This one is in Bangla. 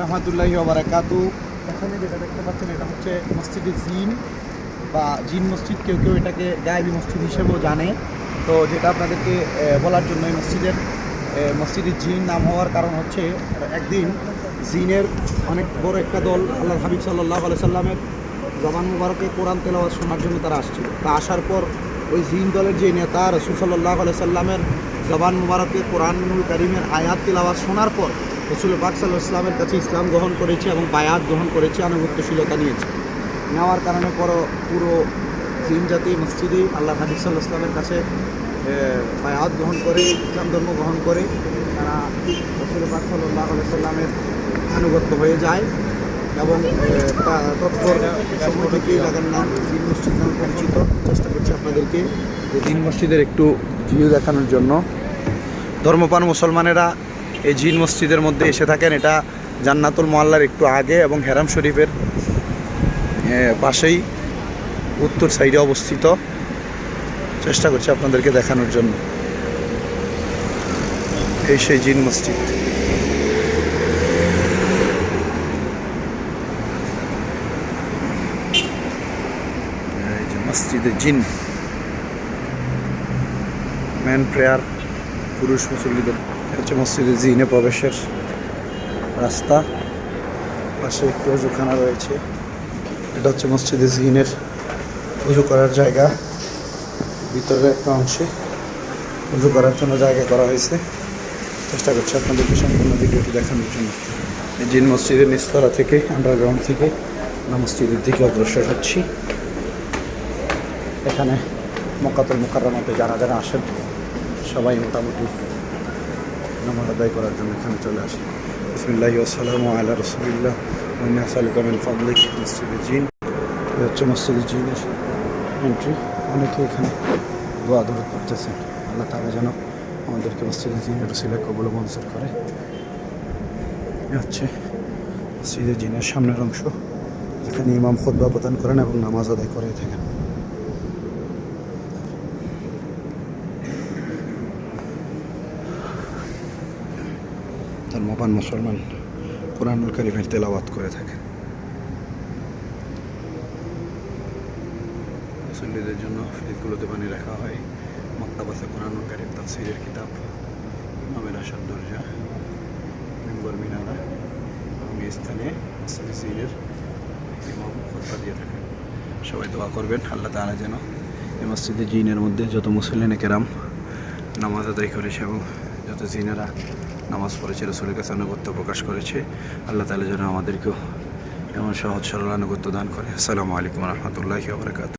রহমতুল্লাহি বারাকাতু। এখানে যেটা দেখতে পাচ্ছেন, এটা হচ্ছে মসজিদে জিন বা জিন মসজিদ, কেউ কেউ এটাকে গায়েবী মসজিদ হিসেবেও জানে। তো যেটা আপনাদেরকে বলার জন্য এই মসজিদের মসজিদের জিন নাম হওয়ার কারণ হচ্ছে, একদিন জিনের অনেক বড় একটা দল আল্লাহ হাবিব সাল্লাহ সাল্লামের জবান মুবারকে কোরআন তেলাওয়াত শোনার জন্য তারা আসছিল। তা আসার পর ওই জিন দলের যে নেতা রসুল সাল্লাহ সাল্লামের জবান মুবারকে কোরআনুল করিমের আয়াত, তেলাওয়াত শোনার পর রসুল পাক সাল্লাহ ইসলামের কাছে ইসলাম গ্রহণ করেছে এবং বায়াত গ্রহণ করেছে, আনুগত্যশীলতা নিয়েছে। নেওয়ার কারণে পর পুরো জিন জাতি, মসজিদে আল্লাহ হাবিব সাল্লাহ ইসলামের কাছে বায়াত গ্রহণ করে, ইসলাম ধর্ম গ্রহণ করে, তারা রসুল পাক সাল্লাহ সাল্লামের আনুগত্য হয়ে যায় এবং তৎপর সময় থেকেই লাগার নাম জিন মসজিদ নাম পরিচিত। চেষ্টা করছি আপনাদেরকে জিন মসজিদের একটু ভিউ দেখানোর জন্য। ধর্মপান মুসলমানেরা এই জিন মসজিদের মধ্যে এসে থাকেন। এটা জান্নাতুল মোয়াল্লার একটু আগে এবং হেরাম শরীফের পাশেই উত্তর সাইডে অবস্থিত। চেষ্টা করছি আপনাদেরকে দেখানোর জন্য। এই সেই জিন মসজিদ। এই যে মসজিদে জিন। ম্যান, প্রেয়ার, পুরুষ, মুসল্লিদের হচ্ছে মসজিদে জিনে প্রবেশের রাস্তা। পাশে একটু অজুখানা রয়েছে। এটা হচ্ছে মসজিদে জিনের উজু করার জায়গা। ভিতরের একটা অংশে উজু করার জন্য জায়গা করা হয়েছে। চেষ্টা করছি আপনাদেরকে সম্পূর্ণ ভিডিওটি দেখানোর জন্য। এই জিন মসজিদের নিস্তলা থেকে আন্ডারগ্রাউন্ড থেকে আমরা মসজিদের দিকে অগ্রসর হচ্ছি। এখানে মক্কাতুল মোকাররমাতে যারা যারা আসেন, সবাই মোটামুটি নামাজ আদায় করার জন্য এখানে চলে আসে। বিসমিল্লাহ আসসালামু আলা রসুলিল্লাহ। সালিকামিন ফাবলিক মসজিদে জিন। হচ্ছে মসজিদে জিনের এন্ট্রি অনেকে এখানে দোয়া দূর করতেছেন আল্লাহ তালা যেন আমাদেরকে মসজিদে জিনের রসিলা কবল মনসুর করে। হচ্ছে মসজিদে জিনের সামনের অংশ। এখানে ইমাম খোদ্া প্রদান করেন এবং নামাজ আদায় করে থাকেন। ধর্মপান মুসলমান কোরআনুল করিমের তেলাওয়াত করে থাকে মুসল্লিদের জন্য ফ্রিজগুলোতে পানি রাখা হয়। মক্তাবাসে কোরআনুল করিম তাফসিরের কিতাব, ইমামের আসার দরজা, মেম্বর মিনারা এবং এই স্থানে সিনের ইমাম খোদ্া দিয়ে থাকেন। সবাই দোয়া করবেন, আল্লাহ তাআলা যেন এই মসজিদে জিনের মধ্যে যত মুসল্লিনে কেরাম নামাজ আদায় করেছে এবং যত জিনেরা নামাজ পড়েছে, রসুলের কাছে আনুগত্য প্রকাশ করেছে। আল্লাহ তালা যেন আমাদেরকেও এমন সহজ সরল আনুগত্য দান করে। আসসালামু আলাইকুম রহমতুল্লাহি